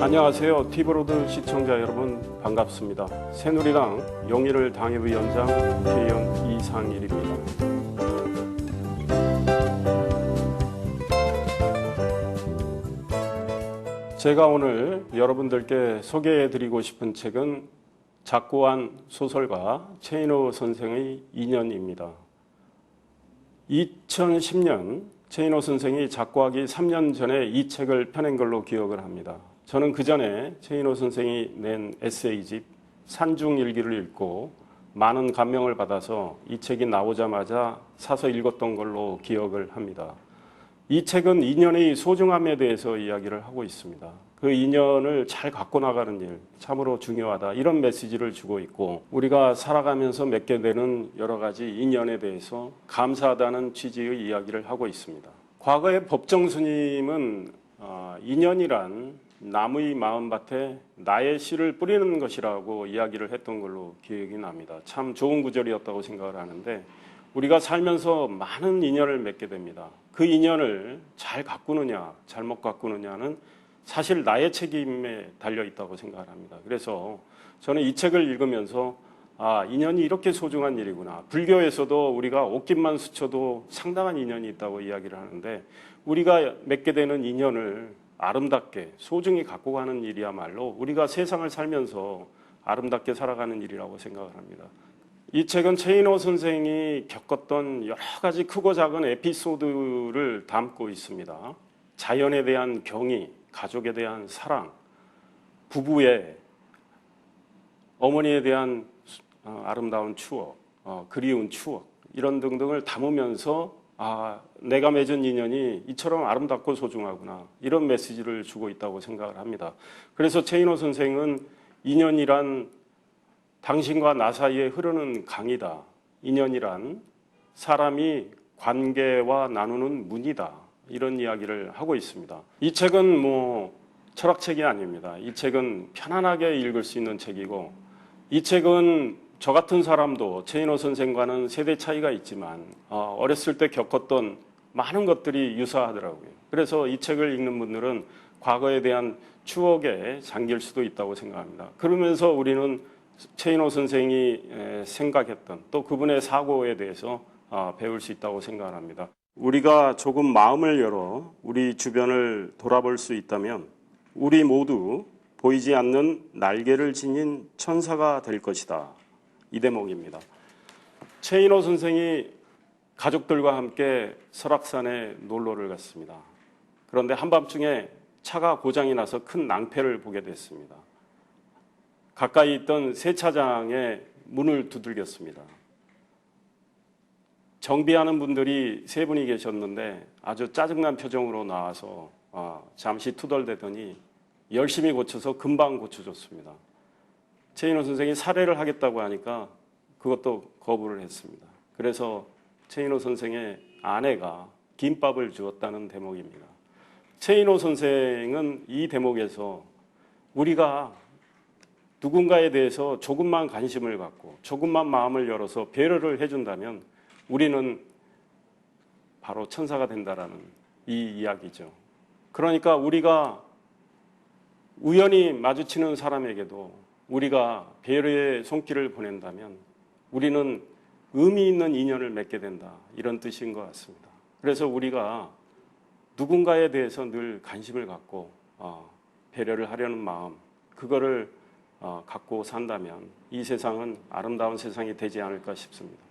안녕하세요. 티브로드 시청자 여러분 반갑습니다. 새누리당 용일을 당협위원장 태연 이상일입니다. 제가 오늘 여러분들께 소개해 드리고 싶은 책은 작고한 소설가 최인호 선생의 인연입니다. 2010년 최인호 선생이 작고하기 3년 전에 이 책을 펴낸 걸로 기억을 합니다. 저는 그 전에 최인호 선생이 낸 에세이집 산중일기를 읽고 많은 감명을 받아서 이 책이 나오자마자 사서 읽었던 걸로 기억을 합니다. 이 책은 인연의 소중함에 대해서 이야기를 하고 있습니다. 그 인연을 잘 갖고 나가는 일 참으로 중요하다 이런 메시지를 주고 있고 우리가 살아가면서 맺게 되는 여러 가지 인연에 대해서 감사하다는 취지의 이야기를 하고 있습니다. 과거에 법정 스님은 어, 인연이란 나무의 마음밭에 나의 씨를 뿌리는 것이라고 이야기를 했던 걸로 기억이 납니다. 참 좋은 구절이었다고 생각을 하는데 우리가 살면서 많은 인연을 맺게 됩니다. 그 인연을 잘 가꾸느냐, 잘못 가꾸느냐는 사실 나의 책임에 달려 있다고 생각을 합니다. 그래서 저는 이 책을 읽으면서 아, 인연이 이렇게 소중한 일이구나. 불교에서도 우리가 옷깃만 스쳐도 상당한 인연이 있다고 이야기를 하는데 우리가 맺게 되는 인연을 아름답게 소중히 갖고 가는 일이야말로 우리가 세상을 살면서 아름답게 살아가는 일이라고 생각을 합니다. 이 책은 최인호 선생이 겪었던 여러 가지 크고 작은 에피소드를 담고 있습니다. 자연에 대한 경의, 가족에 대한 사랑, 부부의 어머니에 대한 어, 아름다운 추억, 어, 그리운 추억 이런 등등을 담으면서 아, 내가 맺은 인연이 이처럼 아름답고 소중하구나 이런 메시지를 주고 있다고 생각을 합니다. 그래서 최인호 선생은 인연이란 당신과 나 사이에 흐르는 강이다. 인연이란 사람이 관계와 나누는 문이다. 이런 이야기를 하고 있습니다. 이 책은 뭐 철학책이 아닙니다. 이 책은 편안하게 읽을 수 있는 책이고 이 책은 저 같은 사람도 최인호 선생과는 세대 차이가 있지만 어, 어렸을 때 겪었던 많은 것들이 유사하더라고요. 그래서 이 책을 읽는 분들은 과거에 대한 추억에 잠길 수도 있다고 생각합니다. 그러면서 우리는 최인호 선생이 에, 생각했던 또 그분의 사고에 대해서 아, 배울 수 있다고 생각합니다. 우리가 조금 마음을 열어 우리 주변을 돌아볼 수 있다면 우리 모두 보이지 않는 날개를 지닌 천사가 될 것이다. 이 대목입니다. 최인호 선생이 가족들과 함께 설악산에 놀러를 갔습니다. 그런데 한밤중에 차가 고장이 나서 큰 낭패를 보게 됐습니다. 가까이 있던 세차장에 문을 두들겼습니다. 정비하는 분들이 세 분이 계셨는데 아주 짜증난 표정으로 나와서 아, 잠시 투덜대더니 열심히 고쳐서 금방 고쳐줬습니다. 최인호 선생이 사례를 하겠다고 하니까 그것도 거부를 했습니다. 그래서 최인호 선생의 아내가 김밥을 주었다는 대목입니다. 최인호 선생은 이 대목에서 우리가 누군가에 대해서 조금만 관심을 갖고 조금만 마음을 열어서 배려를 해준다면 우리는 바로 천사가 된다라는 이 이야기죠. 그러니까 우리가 우연히 마주치는 사람에게도 우리가 배려의 손길을 보낸다면 우리는 의미 있는 인연을 맺게 된다. 이런 뜻인 것 같습니다. 그래서 우리가 누군가에 대해서 늘 관심을 갖고 어, 배려를 하려는 마음, 그거를 어, 갖고 산다면 이 세상은 아름다운 세상이 되지 않을까 싶습니다.